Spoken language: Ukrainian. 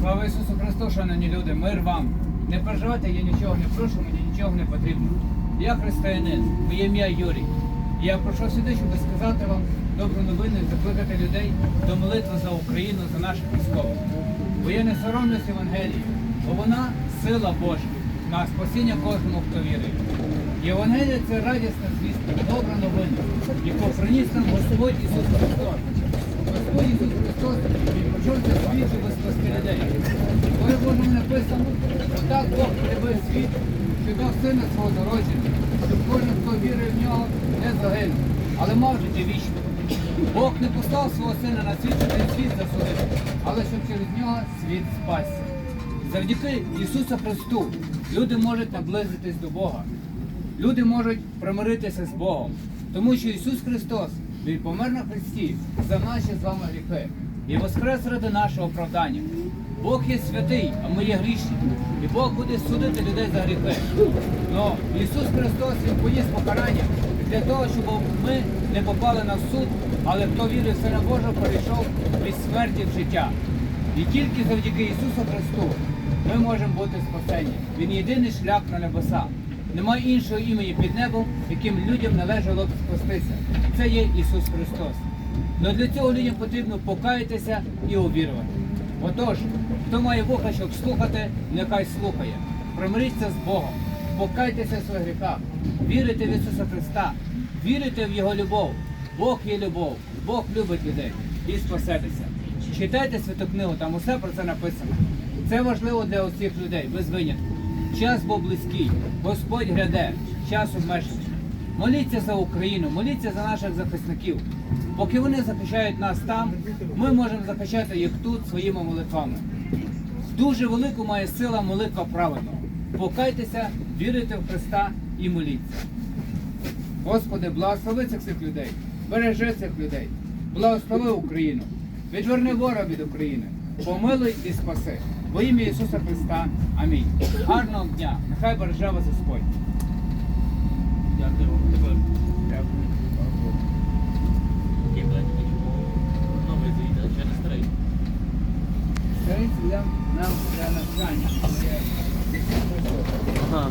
Слава Ісусу Христу, шановні люди, мир вам. Не переживайте, я нічого не прошу, мені нічого не потрібно. Я християнин, моє ім'я Юрій. Я прийшов сюди, щоб сказати вам добру новину і закликати людей до молитви за Україну, за наших військових. Бо я не соромлюсь Євангелії, бо вона сила Божа на спасіння кожному, хто вірить. Євангелія це радісна звістка, добра новина, яку приніс нам Господь Ісус Христос. Господь Ісус Христос Він прийшов Боже Божому написано, що так Бог любив світ, що дав сина свого народження, щоб кожен, хто вірує в нього, не загинув, але мав життя вічне. Бог не послав свого сина на світ, щоб він світ засудити, але щоб через нього світ спасся. Завдяки Ісусу Христу люди можуть наблизитись до Бога. Люди можуть примиритися з Богом, тому що Ісус Христос Він помер на Христі за наші з вами гріхи і воскрес ради нашого оправдання. Бог є святий, а ми є грішні, і Бог буде судити людей за гріхи. Но Ісус Христос Він поніс покарання для того, щоб ми не попали на суд, але хто вірить в Сина Божого, перейшов від смерті в життя. І тільки завдяки Ісусу Христу ми можемо бути спасені. Він єдиний шлях на небеса. Немає іншого імені під небом, яким людям належало б спастися. Це є Ісус Христос. Но для цього людям потрібно покаятися і увірувати. Отож, хто має вуха, щоб слухати, нехай слухає. Примиріться з Богом, покайтеся в своїх гріхах, вірите в Ісуса Христа, вірите в Його любов. Бог є любов, Бог любить людей і спасетеся. Читайте святу книгу, там усе про це написано. Це важливо для усіх людей, без винятку. Час був близький, Господь гряде, час обмежений. Моліться за Україну, моліться за наших захисників. Поки вони захищають нас там, ми можемо захищати їх тут своїми молитвами. Дуже велику має сила молитва праведного. Покайтеся, вірите в Христа і моліться. Господи, благослови цих всіх людей, бережи цих людей, благослови Україну, відверни ворога від України, помилуй і спаси. Во ім'я Ісуса Христа. Амінь. Гарного дня. Нехай береже вас Господь. nam dla nagrania. Ha.